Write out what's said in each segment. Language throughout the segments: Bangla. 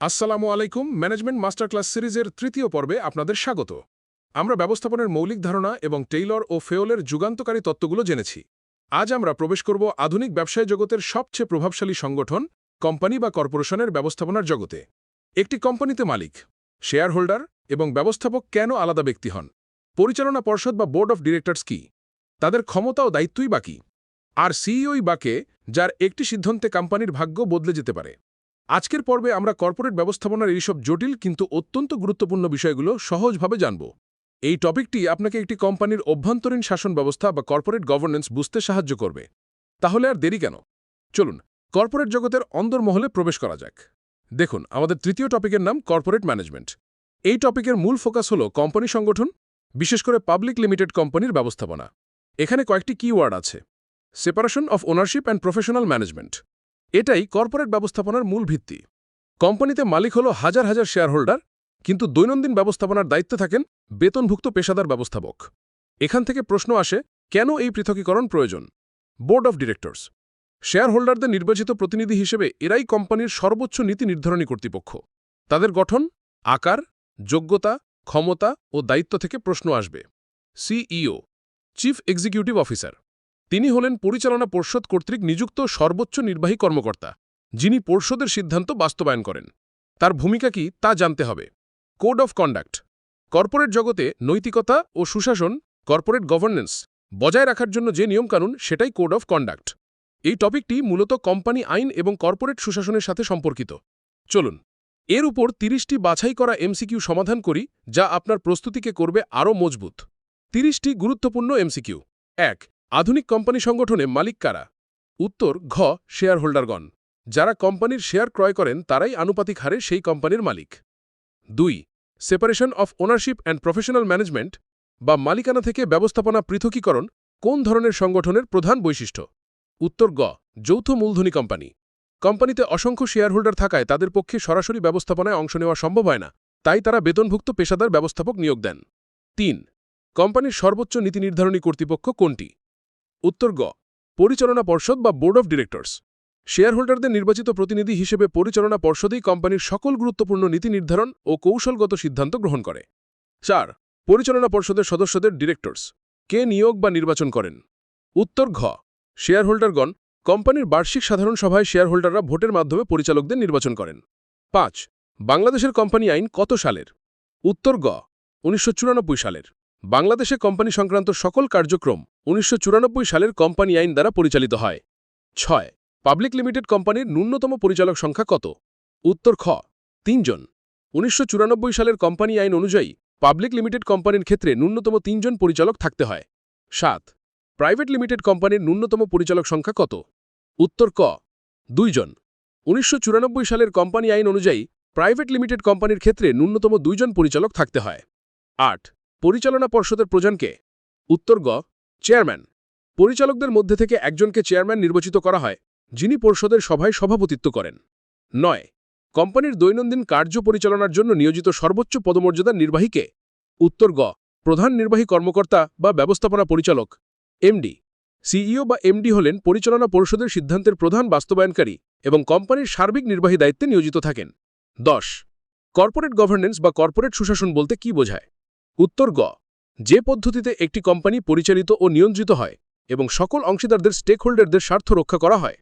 আসসালামু আলাইকুম ম্যানেজমেন্ট মাস্টার ক্লাস সিরিজের তৃতীয় পর্বে আপনাদের স্বাগত। আমরা ব্যবস্থাপনের মৌলিক ধারণা এবং টেইলর ও ফেওলের যুগান্তকারী তত্ত্বগুলো জেনেছি। আজ আমরা প্রবেশ করব আধুনিক ব্যবসায় জগতের সবচেয়ে প্রভাবশালী সংগঠন, কোম্পানি বা কর্পোরেশনের ব্যবস্থাপনার জগতে। একটি কোম্পানিতে মালিক শেয়ার হোল্ডার এবং ব্যবস্থাপক কেন আলাদা ব্যক্তি হন? পরিচালনা পর্ষদ বা বোর্ড অফ ডিরেক্টরস কি? তাদের ক্ষমতা ও দায়িত্বই বাকি আর সিইওই বাকে যার একটি সিদ্ধান্তে কোম্পানির ভাগ্য বদলে যেতে পারে? আজকের পর্বে আমরা কর্পোরেট ব্যবস্থাপনার এইসব জটিল কিন্তু অত্যন্ত গুরুত্বপূর্ণ বিষয়গুলো সহজভাবে জানব। এই টপিকটি আপনাকে একটি কোম্পানির অভ্যন্তরীণ শাসন ব্যবস্থা বা কর্পোরেট গভর্নেন্স বুঝতে সাহায্য করবে। তাহলে আর দেরি কেন? চলুন, কর্পোরেট জগতের অন্দরমহলে প্রবেশ করা যাক। দেখুন, আমাদের তৃতীয় টপিকের নাম কর্পোরেট ম্যানেজমেন্ট। এই টপিকের মূল ফোকাস হল কোম্পানি সংগঠন, বিশেষ করে পাবলিক লিমিটেড কোম্পানির ব্যবস্থাপনা। এখানে কয়েকটি কিওয়ার্ড আছে। Separation of ownership and professional management. এটাই কর্পোরেট ব্যবস্থাপনার মূল ভিত্তি। কোম্পানিতে মালিক হল হাজার হাজার শেয়ার হোল্ডার কিন্তু দৈনন্দিন ব্যবস্থাপনার দায়িত্বে থাকেন বেতনভুক্ত পেশাদার ব্যবস্থাপক। এখান থেকে প্রশ্ন আসে, কেন এই পৃথকীকরণ প্রয়োজন? Board of directors. শেয়ার হোল্ডারদের নির্বাচিত প্রতিনিধি হিসেবে এরাই কোম্পানির সর্বোচ্চ নীতি নির্ধারণী কর্তৃপক্ষ। তাদের গঠন, আকার, যোগ্যতা, ক্ষমতা ও দায়িত্ব থেকে প্রশ্ন আসবে। CEO, chief executive officer. তিনি হলেন পরিচালনা পর্ষদ কর্তৃক নিযুক্ত সর্বোচ্চ নির্বাহী কর্মকর্তা, যিনি পর্ষদের সিদ্ধান্ত বাস্তবায়ন করেন। তার ভূমিকা কি তা জানতে হবে। কোড অফ কন্ডাক্ট, কর্পোরেট জগতে নৈতিকতা ও সুশাসন, কর্পোরেট গভর্নেন্স, বজায় রাখার জন্য যে নিয়মকানুন, সেটাই কোড অফ কন্ডাক্ট। এই টপিকটি মূলত কোম্পানি আইন এবং কর্পোরেট সুশাসনের সাথে সম্পর্কিত। চলুন, এর উপর তিরিশটি বাছাই করা এমসিকিউ সমাধান করি, যা আপনার প্রস্তুতিকে করবে আরও মজবুত। তিরিশটি গুরুত্বপূর্ণ এমসিকিউ। এক আধুনিক কোম্পানি সংগঠনে মালিক কারা? উত্তর, ঘ শেয়ার হোল্ডারগণ যারা কোম্পানির শেয়ার ক্রয় করেন, তারাই আনুপাতিক হারে সেই কোম্পানির মালিক। দুই, separation of ownership and professional management বা মালিকানা থেকে ব্যবস্থাপনা পৃথকীকরণ কোন ধরনের সংগঠনের প্রধান বৈশিষ্ট্য? উত্তর, গ, যৌথ মূলধনী কোম্পানি। কোম্পানিতে অসংখ্য শেয়ার হোল্ডার থাকায় তাদের পক্ষে সরাসরি ব্যবস্থাপনায় অংশ নেওয়া সম্ভব হয় না, তাই তারা বেতনভুক্ত পেশাদার ব্যবস্থাপক নিয়োগ দেন। তিন, কোম্পানির সর্বোচ্চ নীতি নির্ধারণী কর্তৃপক্ষ কোনটি? উত্তর গ, পরিচালনা পর্ষদ বা বোর্ড অফ ডিরেক্টরস। শেয়ারহোল্ডারদের নির্বাচিত প্রতিনিধি হিসেবে পরিচালনা পর্ষদেই কোম্পানির সকল গুরুত্বপূর্ণ নীতি নির্ধারণ ও কৌশলগত সিদ্ধান্ত গ্রহণ করে। চার, পরিচালনা পর্ষদের সদস্যদের ডিরেক্টরস, কে নিয়োগ বা নির্বাচন করেন। উত্তর ঘ, শেয়ারহোল্ডারগণ কোম্পানির বার্ষিক সাধারণ সভায় শেয়ার হোল্ডাররা ভোটের মাধ্যমে পরিচালকদের নির্বাচন করেন। পাঁচ, বাংলাদেশের কোম্পানি আইন কত সালের? উত্তর গ, উনিশশো চুরানব্বই সালের। বাংলাদেশে কোম্পানি সংক্রান্ত সকল কার্যক্রম উনিশশো চুরানব্বই সালের কোম্পানি আইন দ্বারা পরিচালিত হয়। ছয়, পাবলিক লিমিটেড কোম্পানির ন্যূনতম পরিচালক সংখ্যা কত? উত্তর খ, তিনজন। উনিশশো চুরানব্বই সালের কোম্পানি আইন অনুযায়ী পাবলিক লিমিটেড কোম্পানির ক্ষেত্রে ন্যূনতম তিনজন পরিচালক থাকতে হয়। সাত, প্রাইভেট লিমিটেড কোম্পানির ন্যূনতম পরিচালক সংখ্যা কত? উত্তর ক, দুইজন। উনিশশো চুরানব্বই সালের কোম্পানি আইন অনুযায়ী প্রাইভেট লিমিটেড কোম্পানির ক্ষেত্রে ন্যূনতম দুইজন পরিচালক থাকতে হয়। আট পরিচালনা পর্ষদের প্রধানকে উত্তর গ, চেয়ারম্যান। পরিচালকদের মধ্যে থেকে একজনকে চেয়ারম্যান নির্বাচিত করা হয়, যিনি পর্ষদের সভায় সভাপতিত্ব করেন। নয়, কোম্পানির দৈনন্দিন কার্য পরিচালনার জন্য নিয়োজিত সর্বোচ্চ পদমর্যাদার নির্বাহীকে উত্তর গ, প্রধান নির্বাহী কর্মকর্তা বা ব্যবস্থাপনা পরিচালক, এমডি। সিইও বা এমডি হলেন পরিচালনা পরিষদের সিদ্ধান্তের প্রধান বাস্তবায়নকারী এবং কোম্পানির সার্বিক নির্বাহী দায়িত্বে নিয়োজিত থাকেন। দশ, কর্পোরেট গভর্নেন্স বা কর্পোরেট সুশাসন বলতে কি বোঝায়? উত্তর গ, যে পদ্ধতিতে একটি কোম্পানি পরিচালিত ও নিয়ন্ত্রিত হয় এবং সকল অংশীদারদের স্টেকহোল্ডারদের স্বার্থ রক্ষা করা হয়।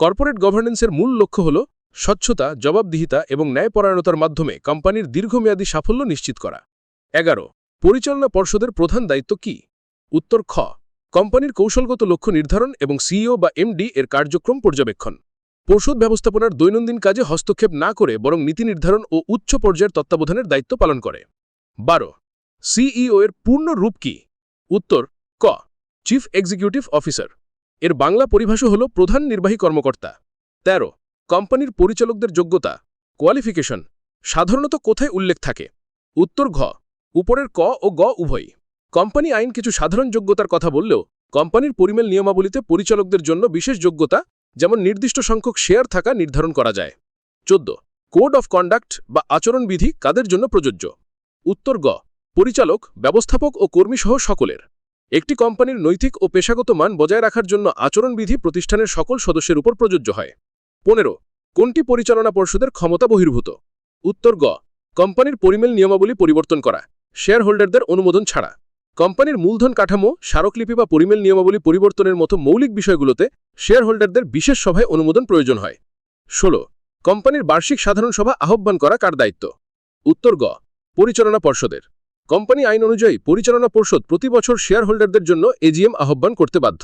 কর্পোরেট গভর্নেন্সের মূল লক্ষ্য হল স্বচ্ছতা, জবাবদিহিতা এবং ন্যায়পরায়ণতার মাধ্যমে কোম্পানির দীর্ঘমেয়াদী সাফল্য নিশ্চিত করা। এগারো, পরিচালনা পর্ষদের প্রধান দায়িত্ব কি? উত্তর খ, কোম্পানির কৌশলগত লক্ষ্য নির্ধারণ এবং সিইও বা এমডি এর কার্যক্রম পর্যবেক্ষণ। পর্ষদ ব্যবস্থাপনার দৈনন্দিন কাজে হস্তক্ষেপ না করে বরং নীতি নির্ধারণ ও উচ্চ পর্যায়ের তত্ত্বাবধানের দায়িত্ব পালন করে। বারো সিইও এর পূর্ণ রূপ কি? উত্তর, ক চিফ এক্সিকিউটিভ অফিসার এর বাংলা পরিভাষা হল প্রধান নির্বাহী কর্মকর্তা। ১৩ কোম্পানির পরিচালকদের যোগ্যতা কোয়ালিফিকেশন সাধারণত কোথায় উল্লেখ থাকে? উত্তর, ঘ, উপরের ক ও গ উভয় কোম্পানি আইন কিছু সাধারণ যোগ্যতার কথা বললেও, কোম্পানির পরিমেল নিয়মাবলীতে পরিচালকদের জন্য বিশেষ যোগ্যতা, যেমন নির্দিষ্ট সংখ্যক শেয়ার থাকা নির্ধারণ করা যায়। চোদ্দ, কোড অফ কন্ডাক্ট বা আচরণবিধি কাদের জন্য প্রযোজ্য? উত্তর, গ পরিচালক, ব্যবস্থাপক ও কর্মীসহ সকলের। একটি কোম্পানির নৈতিক ও পেশাগত মান বজায় রাখার জন্য আচরণবিধি প্রতিষ্ঠানের সকল সদস্যের উপর প্রযোজ্য হয়। পনেরো, কোনটি পরিচালনা পর্ষদের ক্ষমতা বহির্ভূত? উত্তর গ, কোম্পানির পরিমেল নিয়মাবলী পরিবর্তন করা শেয়ার হোল্ডারদের অনুমোদন ছাড়া। কোম্পানির মূলধন কাঠামো, স্মারকলিপি বা পরিমেল নিয়মাবলী পরিবর্তনের মতো মৌলিক বিষয়গুলোতে শেয়ার হোল্ডারদের বিশেষ সভায় অনুমোদন প্রয়োজন হয়। ষোলো, কোম্পানির বার্ষিক সাধারণ সভা আহ্বান করা কার দায়িত্ব? উত্তর গ, পরিচালনা পর্ষদের। কোম্পানি আইন অনুযায়ী পরিচালনা পর্ষদ প্রতি বছর শেয়ার হোল্ডারদের জন্য এজিএম আহ্বান করতে বাধ্য।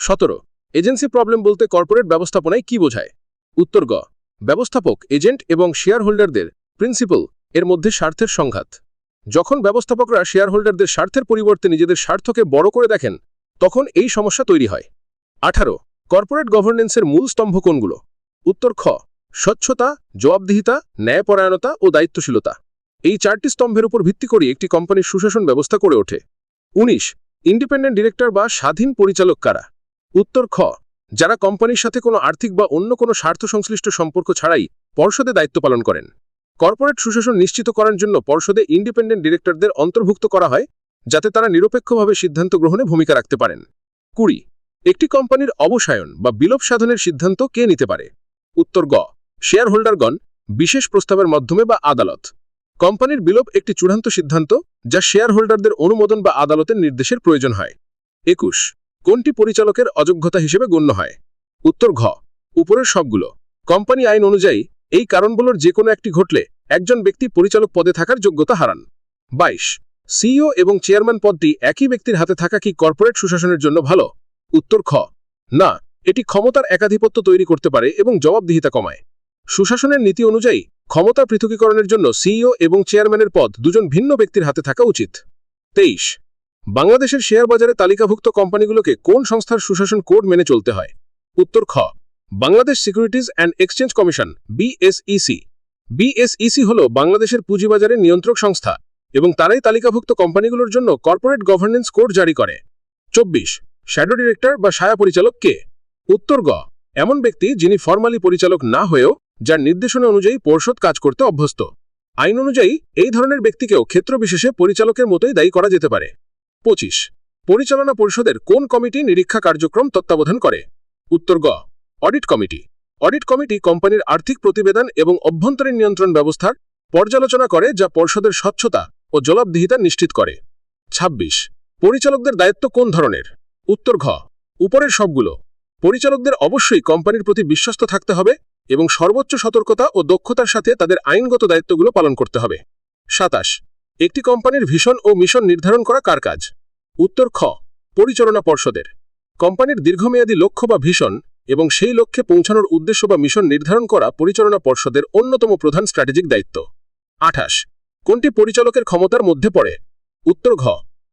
সতেরো, এজেন্সি প্রবলেম বলতে কর্পোরেট ব্যবস্থাপনায় কি বোঝায়? উত্তর গ, ব্যবস্থাপক, এজেন্ট এবং শেয়ার হোল্ডারদের প্রিন্সিপাল এর মধ্যে স্বার্থের সংঘাত। যখন ব্যবস্থাপকরা শেয়ার হোল্ডারদের স্বার্থের পরিবর্তে নিজেদের স্বার্থকে বড় করে দেখেন, তখন এই সমস্যা তৈরি হয়। আঠারো, কর্পোরেট গভর্নেন্সের মূল স্তম্ভ কোনগুলো? উত্তর খ, স্বচ্ছতা, জবাবদিহিতা, ন্যায়পরায়ণতা ও দায়িত্বশীলতা। এই চারটি স্তম্ভের উপর ভিত্তি করে একটি কোম্পানির সুশাসন ব্যবস্থা করে ওঠে। উনিশ, ইন্ডিপেন্ডেন্ট ডিরেক্টর বা স্বাধীন পরিচালক কারা? উত্তর, খ, যারা কোম্পানির সাথে কোনো আর্থিক বা অন্য কোনো স্বার্থ সংশ্লিষ্ট সম্পর্ক ছাড়াই পর্ষদে দায়িত্ব পালন করেন। কর্পোরেট সুশাসন নিশ্চিত করার জন্য পর্ষদে ইন্ডিপেন্ডেন্ট ডিরেক্টরদের অন্তর্ভুক্ত করা হয়, যাতে তারা নিরপেক্ষভাবে সিদ্ধান্ত গ্রহণে ভূমিকা রাখতে পারেন। কুড়ি, একটি কোম্পানির অবসায়ন বা বিলোপ সাধনের সিদ্ধান্ত কে নিতে পারে? উত্তর, গ শেয়ার হোল্ডারগণ বিশেষ প্রস্তাবের মাধ্যমে বা আদালত। কোম্পানির বিলোপ একটি চূড়ান্ত সিদ্ধান্ত যা শেয়ার হোল্ডারদের অনুমোদন বা আদালতের নির্দেশের প্রয়োজন হয়। একুশ, কোনটি পরিচালকের অযোগ্যতা হিসেবে গণ্য হয়? উত্তর, ঘ। উপরের সবগুলো। কোম্পানি আইন অনুযায়ী, এই কারণগুলোর যে কোনো একটি ঘটলে একজন ব্যক্তি পরিচালক পদে থাকার যোগ্যতা হারান। বাইশ, সিইও এবং চেয়ারম্যান পদটি একই ব্যক্তির হাতে থাকা কি কর্পোরেট সুশাসনের জন্য ভালো? উত্তর, খ। না, এটি ক্ষমতার একাধিপত্য তৈরি করতে পারে এবং জবাবদিহিতা কমায়। সুশাসনের নীতি অনুযায়ী ক্ষমতা পৃথকীকরণের জন্য সিইও এবং চেয়ারম্যানের পদ দুজন ভিন্ন ব্যক্তির হাতে থাকা উচিত। তেইশ। বাংলাদেশের শেয়ার বাজারে তালিকাভুক্ত কোম্পানিগুলোকে কোন সংস্থার সুশাসন কোড মেনে চলতে হয়? উত্তর খ। Bangladesh securities and exchange commission, BSEC. BSEC হল বাংলাদেশের পুঁজিবাজারের নিয়ন্ত্রক সংস্থা এবং তারাই তালিকাভুক্ত কোম্পানিগুলোর জন্য কর্পোরেট গভর্নেন্স কোড জারি করে। চব্বিশ। শ্যাডো ডিরেক্টর বা সায়া পরিচালক কে? উত্তর গ। এমন ব্যক্তি যিনি ফর্মালি পরিচালক না হয়েও যার নির্দেশনা অনুযায়ী পর্ষদ কাজ করতে অভ্যস্ত। আইন অনুযায়ী, এই ধরনের ব্যক্তিকেও ক্ষেত্রবিশেষে পরিচালকের মতোই দায়ী করা যেতে পারে। পঁচিশ। পরিচালনা পরিষদের কোন কমিটি নিরীক্ষা কার্যক্রম তত্ত্বাবধান করে? উত্তর গ। Audit committee. অডিট কমিটি কোম্পানির আর্থিক প্রতিবেদন এবং অভ্যন্তরীণ নিয়ন্ত্রণ ব্যবস্থার পর্যালোচনা করে যা পর্ষদের স্বচ্ছতা ও জবাবদিহিতা নিশ্চিত করে। ২৬ পরিচালকদের দায়িত্ব কোন ধরনের? উত্তর ঘ। উপরের সবগুলো। পরিচালকদের অবশ্যই কোম্পানির প্রতি বিশ্বস্ত থাকতে হবে এবং সর্বোচ্চ সতর্কতা ও দক্ষতার সাথে তাদের আইনগত দায়িত্বগুলো পালন করতে হবে। সাতাশ। একটি কোম্পানির ভিশন ও মিশন নির্ধারণ করা কার কাজ? উত্তর খ। পরিচালনা পর্ষদের। কোম্পানির দীর্ঘমেয়াদী লক্ষ্য বা ভিশন এবং সেই লক্ষ্যে পৌঁছানোর উদ্দেশ্য বা মিশন নির্ধারণ করা পরিচালনা পর্ষদের অন্যতম প্রধান স্ট্র্যাটেজিক দায়িত্ব। আঠাশ। কোনটি পরিচালকের ক্ষমতার মধ্যে পড়ে? উত্তর ঘ।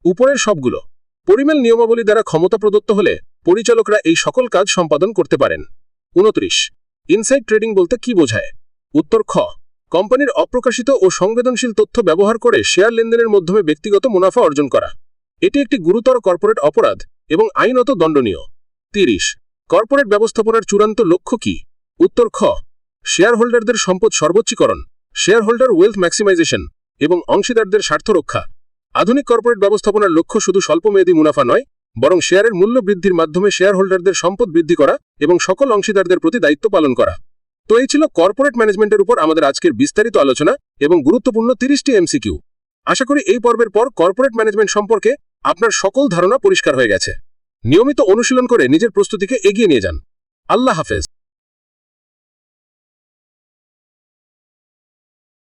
উপরের সবগুলো। পরিমেল নিয়মাবলী দ্বারা ক্ষমতা প্রদত্ত হলে পরিচালকরা এই সকল কাজ সম্পাদন করতে পারেন। উনত্রিশ। ইনসাইড ট্রেডিং বলতে কি বোঝায়? উত্তর খ। কোম্পানির অপ্রকাশিত ও সংবেদনশীল তথ্য ব্যবহার করে শেয়ার লেনদেনের মাধ্যমে ব্যক্তিগত মুনাফা অর্জন করা। এটি একটি গুরুতর কর্পোরেট অপরাধ এবং আইনত দণ্ডনীয়। তিরিশ। কর্পোরেট ব্যবস্থাপনার চূড়ান্ত লক্ষ্য কি? উত্তর খ। শেয়ার হোল্ডারদের সম্পদ সর্বোচ্চীকরণ শেয়ার হোল্ডার ওয়েলথ ম্যাক্সিমাইজেশন এবং অংশীদারদের স্বার্থ রক্ষা। আধুনিক কর্পোরেট ব্যবস্থাপনার লক্ষ্য শুধু স্বল্পমেয়াদী মুনাফা নয় বরং শেয়ারের মূল্য বৃদ্ধির মাধ্যমে শেয়ার হোল্ডারদের সম্পদ বৃদ্ধি করা এবং সকল অংশীদারদের প্রতি দায়িত্ব পালন করা। তো এই ছিল কর্পোরেট ম্যানেজমেন্টের উপর আমাদের আজকের বিস্তারিত আলোচনা এবং গুরুত্বপূর্ণ তিরিশটি এমসিকিউ। আশা করি এই পর্বের পর কর্পোরেট ম্যানেজমেন্ট সম্পর্কে আপনার সকল ধারণা পরিষ্কার হয়ে গেছে। নিয়মিত অনুশীলন করে নিজের প্রস্তুতিকে এগিয়ে নিয়ে যান। আল্লাহ হাফেজ।